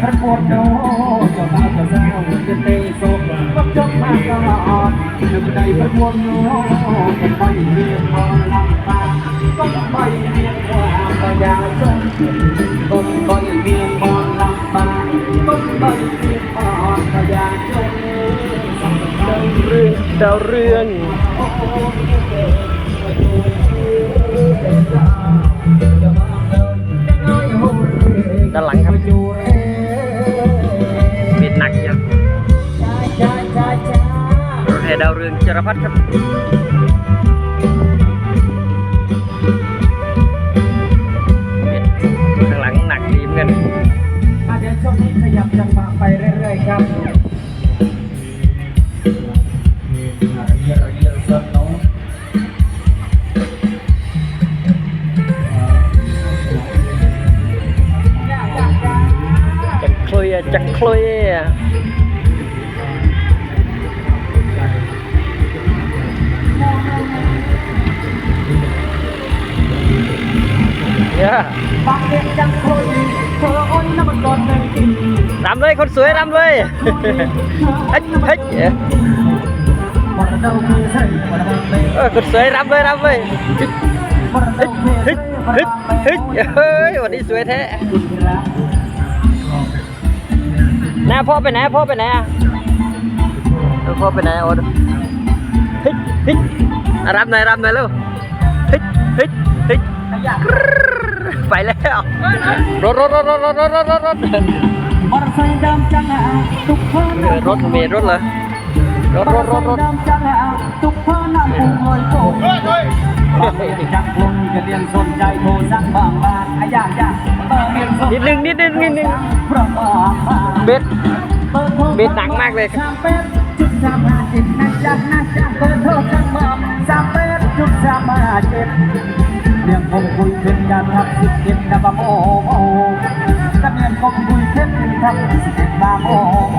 พระโคตรโนเจ้าบ่าะเจ้าสาวจะเตะโซกก็จบมาตลอดนึกใจพระโคตรโนก็ไปเรียนพอลำปางก็ไปเรียวามประยาชนก็ไปเรียนพอลำปางก็ไปเรียวามประยาชนดาเรื่องดาเรื่อง เรืองจรพัฒน์ครับบิดข้างหลังหนักดีเหมือนกันอะเดี๋ยวช่วงนี้ขยับจังหวะไปเรื่อยๆครับเยอะเยอะสดเนาะจังเคลยอะจังเคลย รำเลยคนสวยรำเลยเฮ้ยเฮ้ยเดาคือใส่วันเออคนสวยรำเลยรำเลยวันเดาคือเฮ้ยเฮ้ยเดาเฮ้ยเฮ้ยวันนี้สวยแท้น้าพ่อไปไหนพ่อไปไหนอะพ่อไปไหนโอ๊ตเฮ้ย ฮ้ยอะรำหน่อยรำหน่อยเร็วฮ้ยเฮ้ยเฮ้ยขยับไปแล้วรถรถรถรถรถรถรถรถรถมอเตอร์ไซค์ดำจังอะทุกคนรถเมล์รถเหรอรถรถรถรถดำจังอะทุกคนนำพุงลอยโผล่งเด็กจังคนจะเรียนสนใจโทรสั่งบางบางอยากยากเปิดเรียนสนิดนึงนิดนึงนิดนึงเบ็ดเบ็ดหนักมากเลยครับ จุดสามห้าเจ็ดนะจ๊ะนะจ๊ะเปิดโทรสั่งบอกสามเป็ดจุดสามห้าเจ็ดเรื่องผมคุยเพ่นการทับสิบเอ็ดนะบะโมโมแต่เรื่องผมคุยเพ่นทับสิบเอ็ดบะโมโม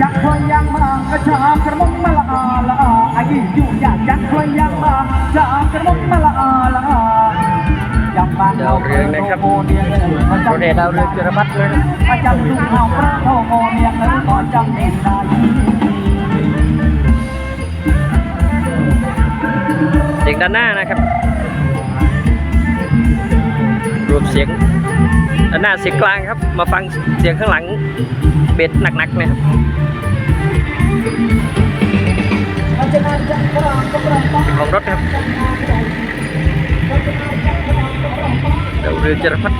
จักคอยยังมากระชากกระมุงมาละอาละอาอายุอยู่อยากจักคอยยังมาจากกระมุงมาละอาละอายังบ้านดาวเรืองนะครับโมเนียงรถแห่ดาวเรืองจรพัฒน์เลยนะประจำทุ่งเฮาพระโทโมเนียงเลยขอจำเองได้ สียงด้านหน้านะครับรวมเสียงด้านหน้าเสียงกลางครับ มาฟังเสียงข้างหลังเบ็ดหนักๆนะครับอยของรถครับเดาวเรือจรพัฒ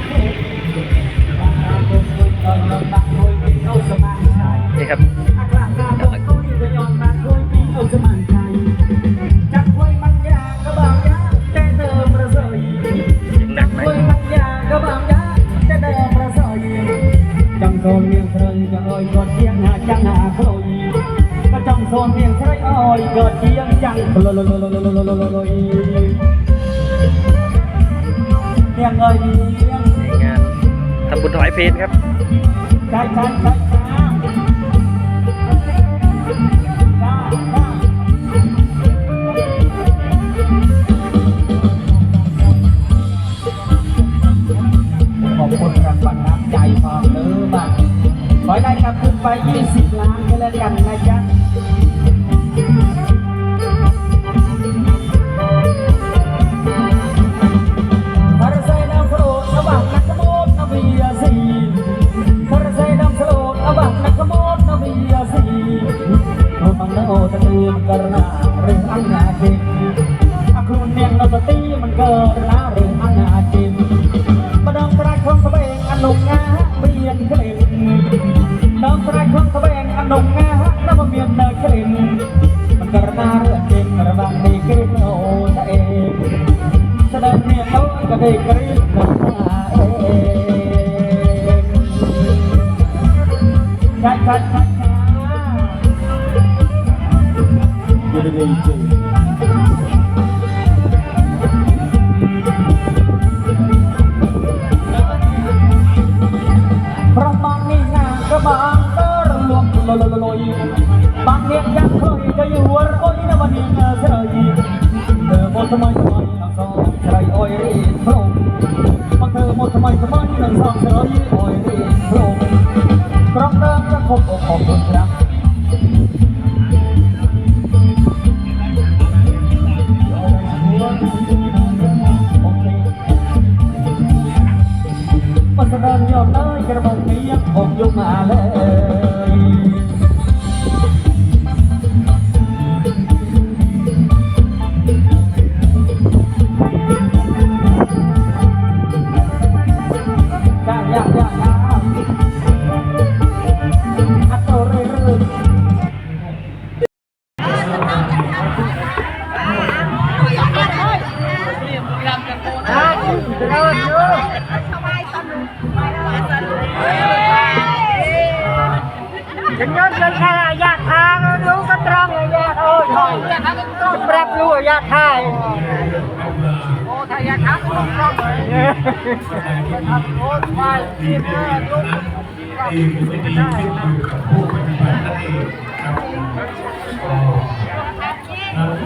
นี่ครับ เห่งไรอ้อยเกิดเทียงจังลอยลอยลอยลอยลอยลอยเทียงเอ้ยเทียงงานทำบุญถวายเพลครับใช่ใช่ใช่ขอบคุณรางวัลน้ำใจพร้อมเด้อบ้างขอได้กลับขึ้นไป 20 ล้านก็แล้วกันนะจ๊ะ Thank you. ก กที่ไม่ดีขึ้นอยู่กับผู้ปฏิบัตินั่นเองครับก็ครับ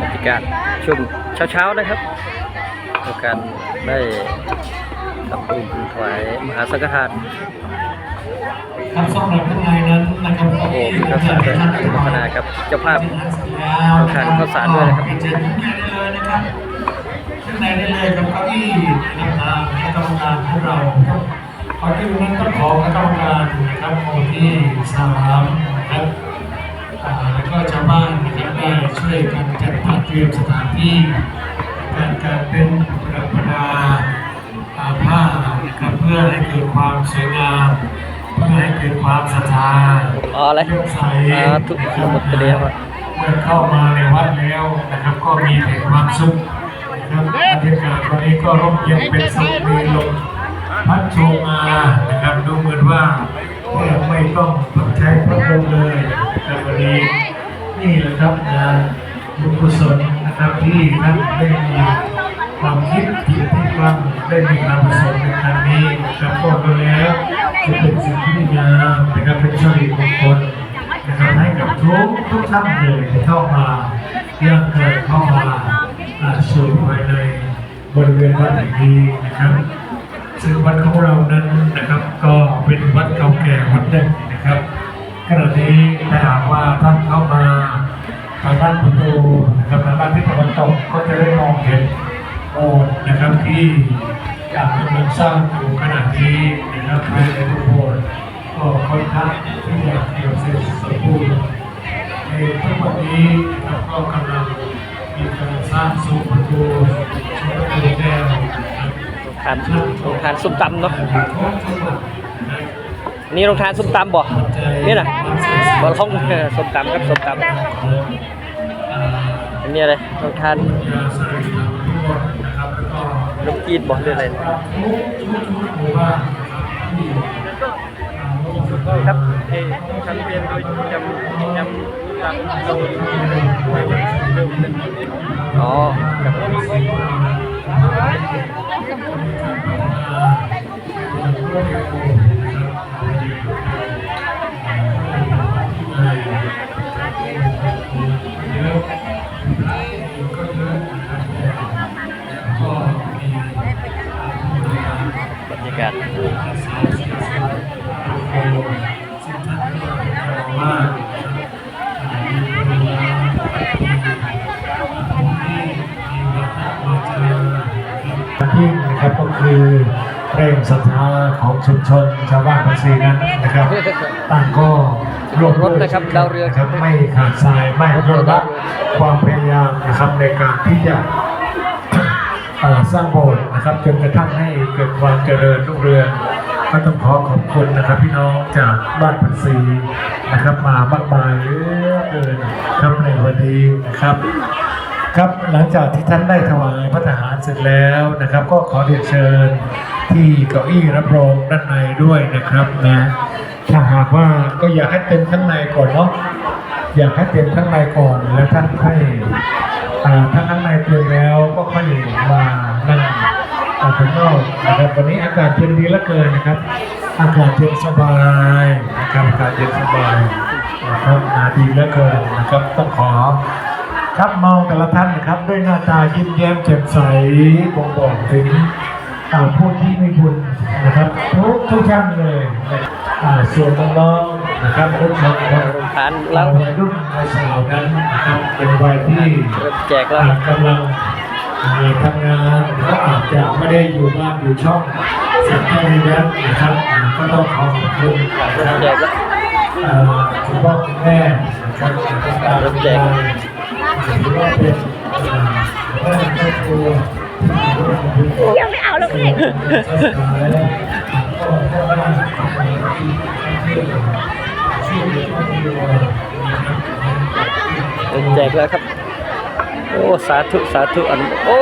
บรรยากาศช่วงเช้าๆนะครับการได้ ทำบุญถวายมหาสังฆทานครับสำหรับข้างในนั้นนะครับโอ้โหมีข้าวสารด้วยอนุโมทนากับเจ้าภาพทานข้าวสารด้วยนะครับเชิญข้างในได้เลยนะครับข้างในได้เลยครับเก้าอี้นะครับทางคณะกรรมการของเราครับเก้าอี้นั้นก็ของคณะกรรมการนะครับหมู่ที่สามนะครับอ่าแล้วก็ชาวบ้านนะครับได้ช่วยกันจัดจัดเตรียมสถานที่การการเป็นประดับประดา อ่าผ้านะครับเพื่อให้เกิดความสวยงามเพื่อให้เกิดความศรัทธาอ๋ออะไรเลื่อมใสอ่าทุกระบบเตรียมอะเมื่อเข้ามาในวัดแล้วนะครับ ก็มีแต่ความสุขนะครับบรรยากาศวันนี้ก็ร่มเย็นเป็นสุขมีลมพัดโชมมานะครับดูเหมือนว่าแทบไม่ต้องใช้พัดลมเลยแต่วันนี้นี่แหละครับงานบุญกุศลนะครับที่ท่านได้มี ความคิดที่ที่กว้างได้มีการประสบในครั้งนี้นะครับก็ดูแล้วจะเป็นสิ่งที่ดีงามนะครับเป็นสิริมงคลนะครับให้กับทุกทุกท่านเลยที่เข้ามาเยังเกิดเข้ามาสู่ภายในบริเวณวัดแห่งนี้นะครับซึ่งวัดของเรานั้นนะครับ ก็เป็นวัดเก่าแก่วัดหนึ่งนะครับขณะนี้ถ้าหากว่าท่านเข้ามาทางด้านประตูนะครับทางด้านทิศตะวันตกก็จะได้มองเห็น โบสถ์นะครับที่กำลังสร้างอยู่ขณะนี้นะครับภายในตัวโบสถ์ก็ค่อนข้างที่จะเกี่ยวเสร็จสมบูรณ์ในทั้งหมดนี้นะครับก็กำลังมีการสร้างซุ้มประตูซุ้มประตูแก้วนะครับทานทานส้มตำเนาะนี่โรงทานส้มตำบ่นี่นะบ่ท้องเออส้มตำครับส้มตำอันนี้อะไรโรงทาน ลูกกีดบ่หรืออะไรเนี่ยครับเอ้ฉันเรียนโดยจำจำตักโดยอ๋อครับบร งศรัทธาของชุมชนชาวบ้านภาษีนั้นนะครับต่างก็รวมรถนะครับดาวเรืองครับไม่ขาดสายไม่ลดละความพยายามนะครับในการที่จะเอ่อสร้างโบสถ์นะครับจนกระทั่งให้เกิดความเจริญรุ่งเรืองก็ต้องขอขอบคุณนะครับ พี่น้องจากบ้านพันศรีนะครับ มามากมายเหลือเกินครับในวันนี้นะครับ ครับหลังจากที่ท่านได้ถวายพระทหารเสร็จแล้วนะครับ ก็ขอเรียนเชิญที่เก้าอี้รับรองด้านในด้วยนะครับนะถ้าหากว่าก็อยากให้เต็มข้างในก่อนเนาะอยากให้เต็มข้างในก่อนแล้วท่านให้อ่าถ้าข้างในเต็มแล้วก็ค่อยมานั่งอาข้างนอกนะครับวันนี้อากาศเย็นดีเหลือเกินนะครับ อากาศเย็นสบายนะครับอากาศเย็นสบายนะครับนาดีเหลือเกินนะครับต้องขอ ครับมองแต่ละท่านนะครับ ด้วยหน้าตายิ้มแย้มแจ่มใสบ่งบอกถึงอ่าผู้ที่มีบุญนะครับทุกทุกท่านเลยอ่าส่วนน้องๆนะครับทุกคนครับทานแล้ววัยรุ่นวัยสาวนั้นนะครับเป็นวัยที่เริ่มแจกแล้วอ่ากำลังอ่าทำงานและอาจจะไม่ได้อยู่บ้านอยู่ช่องสังกัดนี้แล้วนะครับอ่าก็ต้องขอขอบคุณนะครับแจกแล้วเอ่อคุณพ่อคุณแม่นะครับคุณตาคุณยาย หรือว่าเป็นเอ่อครอบครัวยังไม่เอาแล้วพี่แจกแล้วครับ โอ้สาธุสาธุอันโอ้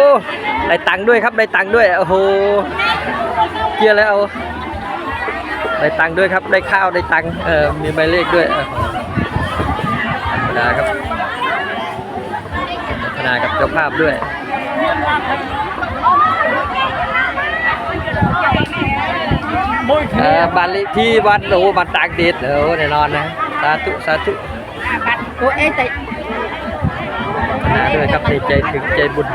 ได้ตังค์ด้วยครับได้ตังค์ด้วยโอ้โหเกียร์แล้วได้ตังค์ด้วยครับได้ข้าวได้ตังค์เออมีใบเลขด้วยออธรรมดาครับ ธรรมดากับเจ้าภาพด้วยเออบ้านเลขที่วัดโอ้บ้านตากเด็ดโอ้แน่นอนนะ สาธุ สาธุโอ้เอ้แต่นะด้วยครับในใจถึงใจบุญ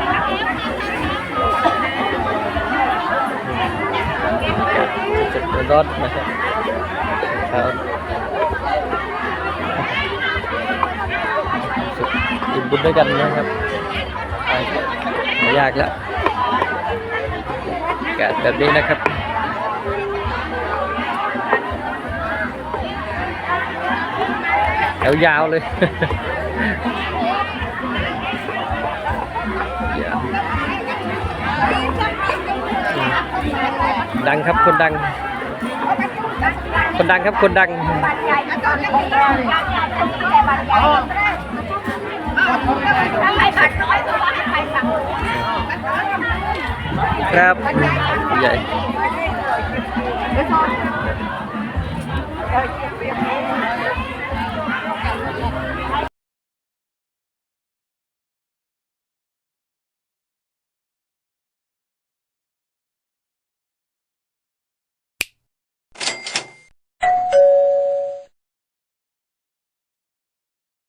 จุดร้อนนะครับครับสุดอิ่มบุญด้วยกันนะครับไปไม่ ยากแล้วกแบบนี้นะครับแถวยาวเลยดังครับคนดัง คนดังครับคนดังทำไมผัดน้อยกว่าให้ใครสั่ง ครับใหญ่